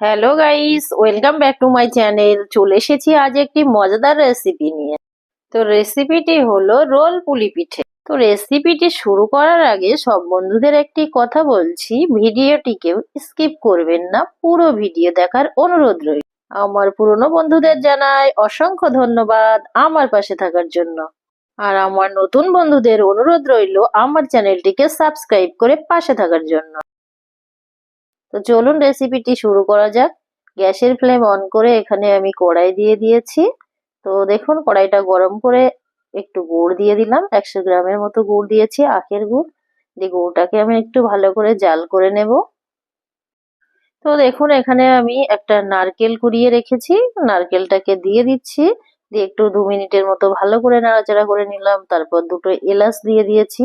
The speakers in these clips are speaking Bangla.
Hello guys welcome back to my channel চলে এসেছি আজ একটি মজাদার রেসিপি নিয়ে। তো রেসিপিটি হলো রোল পুলি পিঠে। তো রেসিপিটি শুরু করার আগে সব বন্ধুদের একটি কথা বলছি। ভিডিওটিকেও স্কিপ করবেন না। পুরো ভিডিও দেখার অনুরোধ রইল। আমার পুরনো বন্ধুদের জানাই অসংখ্য ধন্যবাদ আমার পাশে থাকার জন্য। আর আমার নতুন বন্ধুদের অনুরোধ রইল আমার চ্যানেলটিকে সাবস্ক্রাইব করে পাশে থাকার জন্য। তো চলুন রেসিপিটি শুরু করা যাক। গ্যাসের ফ্লেম অন করে এখানে আমি কড়াই দিয়ে দিয়েছি। তো দেখুন, কড়াইটা গরম করে একটু গুড় দিয়ে দিলাম। একশো গ্রামের মতো গুড় দিয়েছি, আখের গুড়। দিয়ে গুড়টাকে আমি একটু ভালো করে জাল করে নেব। তো দেখুন, এখানে আমি একটা নারকেল কুড়িয়ে রেখেছি। নারকেলটাকে দিয়ে দিচ্ছি। দিয়ে একটু দু মিনিটের মতো ভালো করে নাড়াচাড়া করে নিলাম। তারপর দুটো এলাচ দিয়ে দিয়েছি।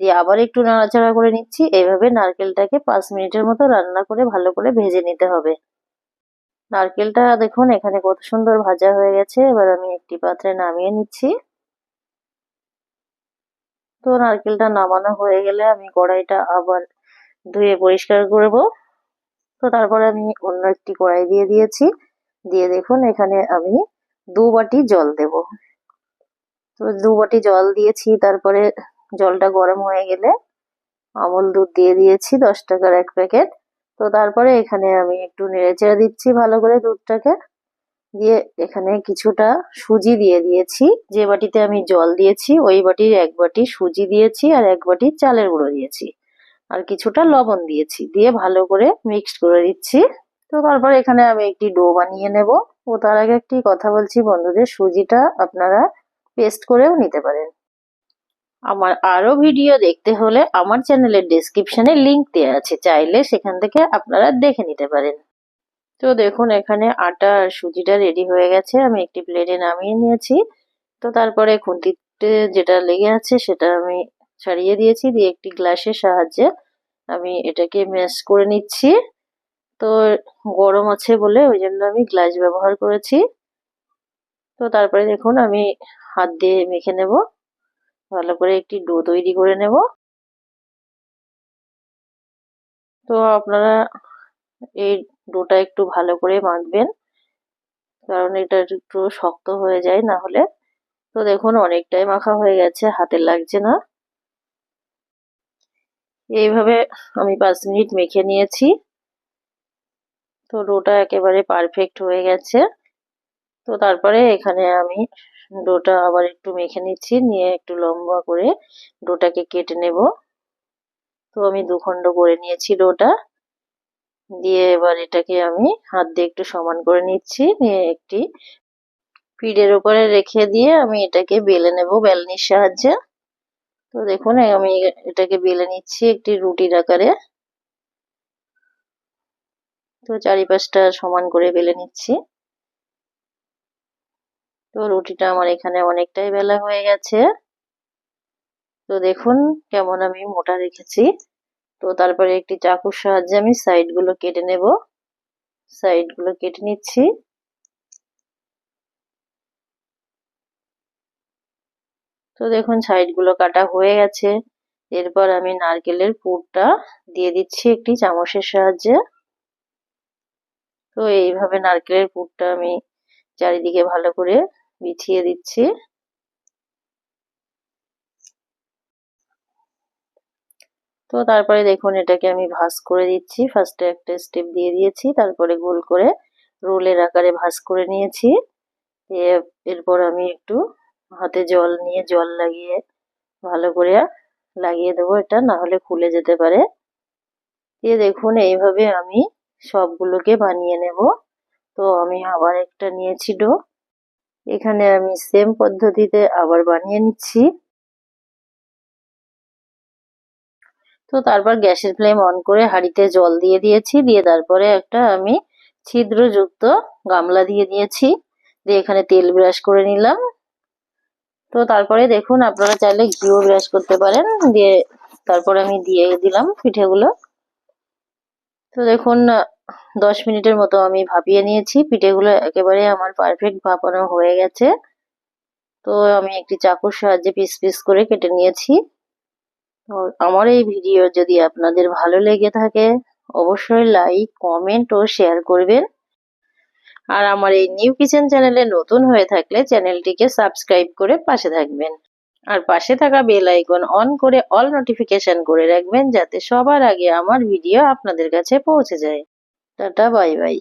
দিয়ে আবার একটু নাড়াচাড়া করে নিচ্ছি। এইভাবে নারকেলটাকে পাঁচ মিনিটের মতো রান্না করে ভালো করে ভেজে নিতে হবে। নারকেলটা দেখুন, এখানে কত সুন্দর ভাজা হয়ে গেছে। এবার আমি একটি পাত্রে নামিয়ে নিচ্ছি। তো নারকেলটা নামানো হয়ে গেলে আমি কড়াইটা আবার ধুয়ে পরিষ্কার করব। তো তারপরে আমি অন্য একটি কড়াই দিয়ে দিয়েছি। দিয়ে দেখুন, এখানে আমি দু বাটি জল দেব। তো দু বাটি জল দিয়েছি, তারপরে জলটা গরম হয়ে গেলে আমল দুধ দিয়ে দিয়েছি, দশ টাকার এক প্যাকেট। তো তারপরে এখানে আমি একটু নেড়েচেড়ে দিচ্ছি ভালো করে দুধটাকে। দিয়ে এখানে কিছুটা সুজি দিয়ে দিয়েছি। যে বাটিতে আমি জল দিয়েছি, ওই বাটির এক বাটি সুজি দিয়েছি আর এক বাটি চালের গুঁড়ো দিয়েছি। আর কিছুটা লবণ দিয়েছি, দিয়ে ভালো করে মিক্সড করে দিচ্ছি। তো তারপর এখানে আমি একটি ডো বানিয়ে নেব। ও তার আগে একটি কথা বলছি বন্ধুদের, সুজিটা আপনারা পেস্ট করেও নিতে পারেন। আমার আরও ভিডিও দেখতে হলে আমার চ্যানেলের ডেসক্রিপশনে লিংক দেওয়া আছে। চাইলে সেখান থেকে আপনারা দেখে নিতে পারেন। তো দেখুন, এখানে আটা আর সুজিটা রেডি হয়ে গেছে। আমি একটি প্লেটে নামিয়ে নিয়েছি। তো তারপরে খুন্তিতে যেটা লেগে আছে সেটা আমি ছাড়িয়ে দিয়েছি। দিয়ে একটি গ্লাসের সাহায্যে আমি এটাকে ম্যাশ করে নিচ্ছি। তো গরম আছে বলে ওই জন্য আমি গ্লাস ব্যবহার করেছি। তো তারপরে দেখুন, আমি হাত দিয়ে মেখে নেব। ভালো করে একটি ডো তৈরি করে নেব। তো আপনারা এই ডোটা একটু ভালো করে মাখবেন কারণ এটা একটু শক্ত হয়ে যায় না হলে। তো দেখুন, অনেকটাই মাখা হয়ে গেছে, হাতে লাগছে না। এইভাবে আমি পাঁচ মিনিট মেখে নিয়েছি। তো ডোটা একেবারে পারফেক্ট হয়ে গেছে। তো তারপরে এখানে আমি ডোটা আবার একটু মেখে নিচ্ছি, নিয়ে একটু লম্বা করে ডোটাকে কেটে নেব। তো আমি দুখণ্ড করে নিয়েছি ডোটা। দিয়ে এবার এটাকে আমি হাত দিয়ে একটু সমান করে নিচ্ছি, নিয়ে একটি পিঠের উপরে রেখে দিয়ে আমি এটাকে বেলে নেব বেলনির সাহায্যে। তো দেখুন, আমি এটাকে বেলে নিচ্ছি একটি রুটির আকারে। তো চারিপাশটা সমান করে বেলে নিচ্ছি। তো রুটিটা আমার এখানে অনেকটাই বেলা হয়ে গেছে। তো দেখুন কেমন আমি মোটা রেখেছি। তো তারপরে একটি চাকুর সাহায্যে আমি সাইডগুলো কেটে নেব। সাইডগুলো কেটে নিচ্ছি। তো দেখুন সাইডগুলো কাটা হয়ে গেছে। এরপর আমি নারকেলের পুরটা দিয়ে দিচ্ছি একটি চামচের সাহায্যে। তো এইভাবে নারকেলের পুরটা আমি চারিদিকে ভালো করে বিছিয়ে দিচ্ছি। তো তারপরে দেখুন এটাকে আমি ভাজ করে দিচ্ছি। ফার্স্টে একটা স্টেপ দিয়ে দিয়েছি, তারপরে গোল করে রোলের আকারে ভাজ করে নিয়েছি। এরপর আমি একটু হাতে জল নিয়ে জল লাগিয়ে ভালো করে লাগিয়ে দেবো এটা, না হলে খুলে যেতে পারে। দিয়ে দেখুন এইভাবে আমি সবগুলোকে বানিয়ে নেব। তো আমি আবার একটা নিয়েছি ডো। এখানে আমি সেম পদ্ধতিতে আবার বানিয়ে নিচ্ছি। তো তারপর গ্যাসের ফ্লেম অন করে হাঁড়িতে জল দিয়ে দিয়েছি, দিয়ে তারপরে একটা আমি ছিদ্রযুক্ত গামলা দিয়ে দিয়েছি। দিয়ে এখানে তেল ব্রাশ করে নিলাম। তো তারপরে দেখুন, আপনারা চাইলে ঘিও ব্রাশ করতে পারেন। দিয়ে তারপরে আমি দিয়ে দিলাম পিঠেগুলো। তো দেখুন দশ মিনিটের মতো আমি ভাপিয়ে নিয়েছি। পিঠেগুলো একেবারে আমার পারফেক্ট ভাপানো হয়ে গেছে। তো আমি একটি চাকুর সাহায্যে পিস পিস করে কেটে নিয়েছি। তো আমার এই ভিডিও যদি আপনাদের ভালো লেগে থাকে, অবশ্যই লাইক কমেন্ট ও শেয়ার করবেন। আর আমার এই নিউ কিচেন চ্যানেলে নতুন হয়ে থাকলে চ্যানেলটিকে সাবস্ক্রাইব করে পাশে থাকবেন। আর পাশে থাকা বেল আইকন অন করে অল নোটিফিকেশন করে রাখবেন, যাতে সবার আগে আমার ভিডিও আপনাদের কাছে পৌঁছে যায়। Tata bye bye.